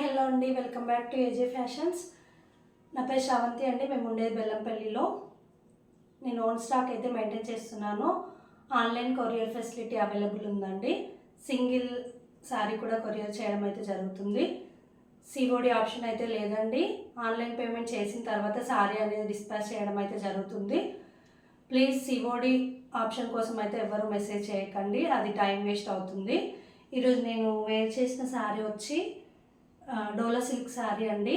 Hello అండి welcome back to AJ fashions. నా పేరు శ్రావంతి అండి మేము ఉండేది బెల్లంపల్లిలో. నేను ఓన్ స్టాక్ అయితే మెయింటైన్ చేస్తున్నాను. ఆన్లైన్ కొరియర్ ఫెసిలిటీ అవైలబుల్ ఉందండి. సింగిల్ శారీ కూడా కొరియర్ చేయడం అయితే జరుగుతుంది. సిఓడి ఆప్షన్ అయితే లేదండి. ఆన్లైన్ పేమెంట్ చేసిన తర్వాత శారీ అనేది డిస్పాచ్ చేయడం అయితే జరుగుతుంది. ప్లీజ్ సిఓడి ఆప్షన్ కోసం అయితే ఎవరు మెసేజ్ చేయకండి. అది టైం వేస్ట్ అవుతుంది. ఈరోజు నేను వేర్ చేసిన శారీ వచ్చి డోలా సిల్క్ శారీ అండి.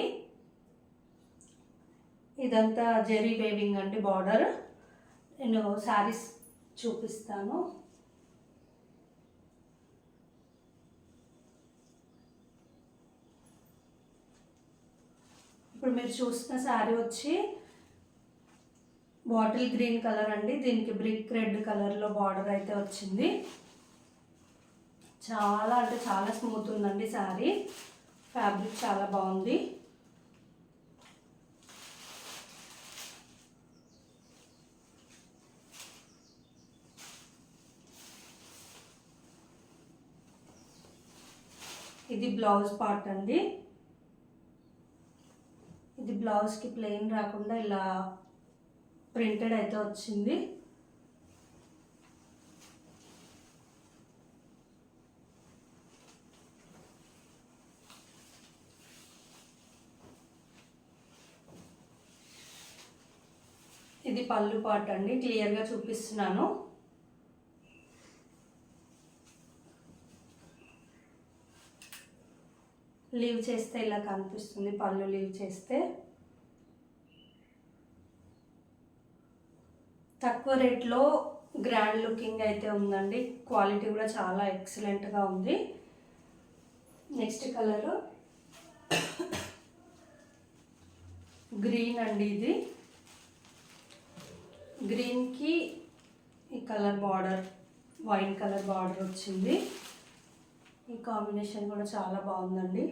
ఇదంతా జెరీ వేవింగ్ అండి బార్డర్. నేను శారీస్ చూపిస్తాను. ఇప్పుడు మీరు చూస్తున్న శారీ వచ్చి బాటిల్ గ్రీన్ కలర్ అండి. దీనికి బ్రిక్ రెడ్ కలర్లో బార్డర్ అయితే వచ్చింది. చాలా అంటే చాలా స్మూత్ ఉందండి శారీ. ఫ్యాబ్రిక్ చాలా బాగుంది. ఇది బ్లౌజ్ పార్ట్ అండి. ఇది బ్లౌజ్కి ప్లెయిన్ రాకుండా ఇలా ప్రింటెడ్ అయితే వచ్చింది. ఇది పళ్ళు పాట అండి క్లియర్గా చూపిస్తున్నాను. లీవ్ చేస్తే ఇలా కనిపిస్తుంది పళ్ళు లీవ్ చేస్తే. తక్కువ రేట్లో గ్రాండ్ లుకింగ్ అయితే ఉందండి క్వాలిటీ కూడా చాలా ఎక్సలెంట్గా ఉంది. నెక్స్ట్ కలర్ గ్రీన్ అండి ఇది. గ్రీన్కి ఈ colour border white colour border వచ్చింది. ఈ కాంబినేషన్ కూడా చాలా బాగుందండి.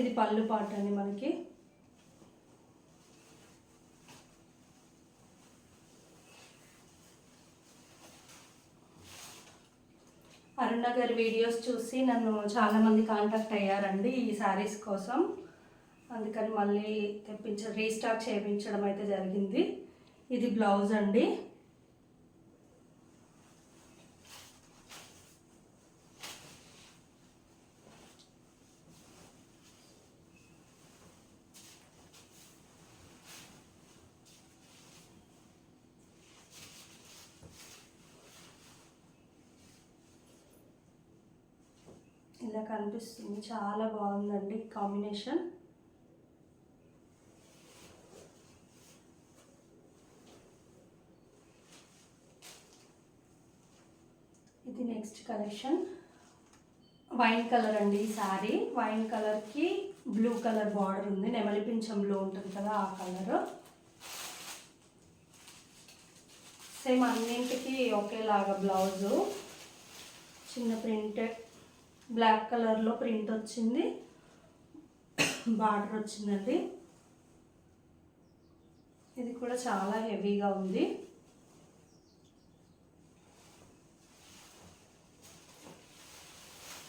ఇది పళ్ళు పాట అండి మనకి. అరుణ గారి వీడియోస్ చూసి నన్ను చాలామంది కాంటాక్ట్ అయ్యారండి ఈ శారీస్ కోసం. అందుకని మళ్ళీ తెప్పించ రీస్టాక్ చేయించడం అయితే జరిగింది. ఇది బ్లౌజ్ అండి. ఇలా కనిపిస్తుంది. చాలా బాగుందండి కాంబినేషన్. ఇది నెక్స్ట్ కలెక్షన్. వైన్ కలర్ అండి ఈ శారీ వైన్ కలర్కి బ్లూ కలర్ బార్డర్ ఉంది. నెమలి పింఛం ఉంటుంది కదా ఆ కలర్. సేమ్ అన్నింటికి ఒకేలాగా బ్లౌజు. చిన్న ప్రింట్ బ్లాక్ కలర్లో ప్రింట్ వచ్చింది. బార్డర్ వచ్చిందండి. ఇది కూడా చాలా హెవీగా ఉంది.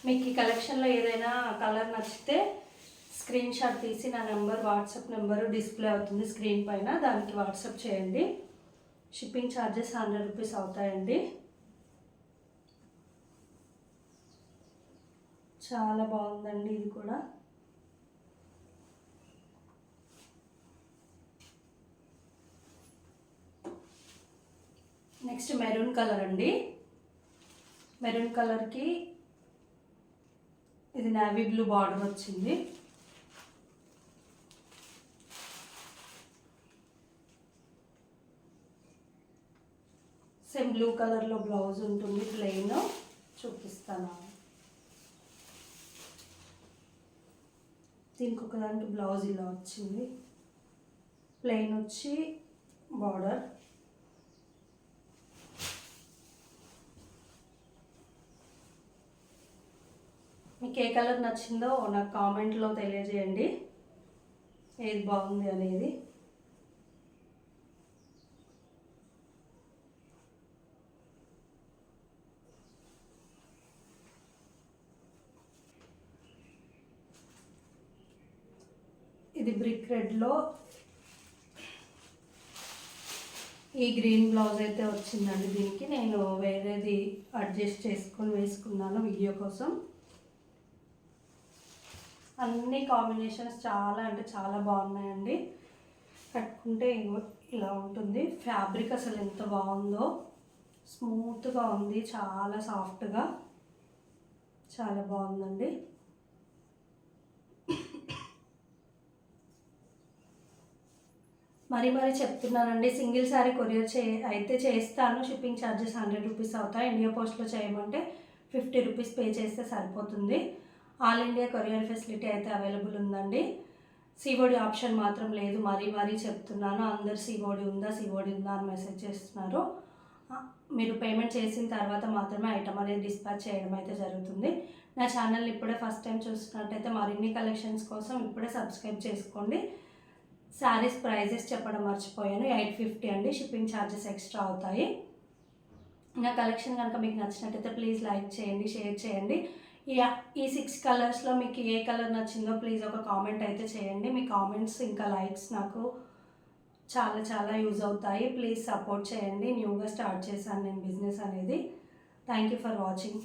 మీకు ఈ కలెక్షన్లో ఏదైనా కలర్ నచ్చితే స్క్రీన్ షాట్ తీసి నా నెంబర్ వాట్సాప్ నెంబర్ డిస్ప్లే అవుతుంది స్క్రీన్ పైన. దానికి వాట్సాప్ చేయండి. షిప్పింగ్ ఛార్జెస్ హండ్రెడ్ రూపీస్ అవుతాయండి. చాలా బాగుందండి ఇది కూడా. నెక్స్ట్ మెరూన్ కలర్ అండి. మెరూన్ కలర్కి ఇది నావీ బ్లూ బార్డర్ వచ్చింది. సేమ్ బ్లూ కలర్లో బ్లౌజ్ ఉంటుంది ప్లెయిన్ చూపిస్తాను. దీనికి ఒకదానికి బ్లౌజ్ ఇలా వచ్చింది. ప్లెయిన్ వచ్చి బార్డర్ మీకు ఏ కలర్ నచ్చిందో నాకు కామెంట్లో తెలియజేయండి. ఏది బాగుంది అనేది. ఇది బ్రిక్ రెడ్లో ఈ గ్రీన్ బ్లౌజ్ అయితే వచ్చిందండి. దీనికి నేను వేరేది అడ్జస్ట్ చేసుకొని వేసుకున్నాను వీడియో కోసం. అన్ని కాంబినేషన్స్ చాలా అంటే చాలా బాగున్నాయండి. కట్టుకుంటే ఇలా ఉంటుంది. ఫ్యాబ్రిక్ అసలు ఎంత బాగుందో. స్మూత్గా ఉంది చాలా సాఫ్ట్గా. చాలా బాగుందండి. మరి మరీ చెప్తున్నానండి. సింగిల్ శారీ కొరియర్ చే అయితే చేస్తాను. షిప్పింగ్ ఛార్జెస్ హండ్రెడ్ రూపీస్ అవుతాయి. ఇండియా పోస్ట్లో చేయమంటే ఫిఫ్టీ రూపీస్ పే చేస్తే సరిపోతుంది. ఆల్ ఇండియా కొరియర్ ఫెసిలిటీ అయితే అవైలబుల్ ఉందండి. సిఓడి ఆప్షన్ మాత్రం లేదు. మరీ మరీ చెప్తున్నాను. అందరు సిఓడి ఉందా సిఓడి ఉందా అని మెసేజ్ చేస్తున్నారు. మీరు పేమెంట్ చేసిన తర్వాత మాత్రమే ఐటమ్ అనేది డిస్పాచ్ చేయడం అయితే జరుగుతుంది. నా ఛానల్ ఇప్పుడే ఫస్ట్ టైం చూస్తున్నట్టయితే మరిన్ని కలెక్షన్స్ కోసం ఇప్పుడే సబ్స్క్రైబ్ చేసుకోండి. శారీస్ ప్రైజెస్ చెప్పడం మర్చిపోయాను. ఎయిట్ ఫిఫ్టీ అండి. షిప్పింగ్ ఛార్జెస్ ఎక్స్ట్రా అవుతాయి. నా కలెక్షన్ కనుక మీకు నచ్చినట్టయితే ప్లీజ్ లైక్ చేయండి షేర్ చేయండి. ఈ ఈ సిక్స్ కలర్స్లో మీకు ఏ కలర్ నచ్చిందో ప్లీజ్ ఒక కామెంట్ అయితే చేయండి. మీ కామెంట్స్ ఇంకా లైక్స్ నాకు చాలా చాలా యూజ్ అవుతాయి. ప్లీజ్ సపోర్ట్ చేయండి. న్యూగా స్టార్ట్ చేశాను నేను బిజినెస్ అనేది. Thank you for watching.